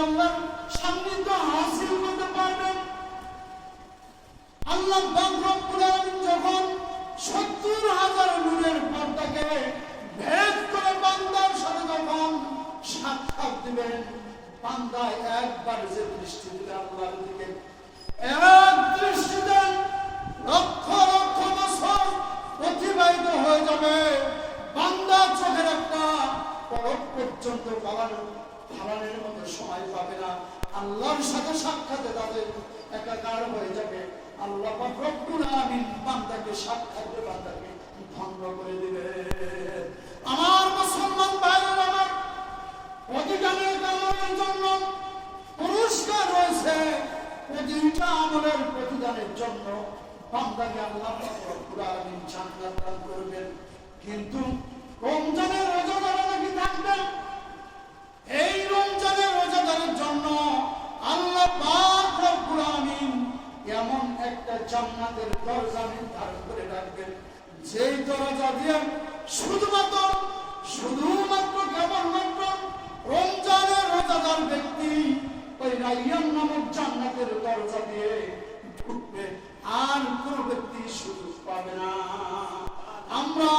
আল্লাহর সান্নিধ্য হাসিল করতে পারবেন আল্লাহ রব্বুল যখন সত্তর হাজার নূরের পর্দাকে ভেদ করে বান্দার সাথে যখন সাক্ষাৎ দিবেন বান্দা একবার যে দৃষ্টি দিলে আল্লাহর দিকে, এক দৃষ্টি দেন লক্ষ লক্ষ বছর অতিবাহিত হয়ে যাবে। বান্দা চোখের একটা পরক পর্যন্ত পালানো ফালানের মতো সময় পাবে না। আল্লাহর সাথে সাক্ষাতে তাদের একাকার হয়ে যাবে। আল্লাহ রব্বুল বান্দাকে বান্দাকে ভঙ্গ করে দিবে আমার মুসলমান ভাইরা আমার প্রতিদানের কামনের জন্য পুরস্কার রয়েছে প্রতিটা আমলের প্রতিদানের জন্য। বান্দাকে আল্লাহ রব্বুল আলামিন জান্নাত দান করবেন। এমন একটা জান্নাতের দরজা নির্ধারণ করে রাখবেন। যেই দরজা দিয়ে শুধুমাত্র শুধুমাত্র কেবলমাত্র রমজানের রোজাদার ব্যক্তি ওই রাইয়ান নামক জান্নাতের দরজা দিয়ে ঢুকবে। আর কোন ব্যক্তি সুযোগ পাবে না। আমরা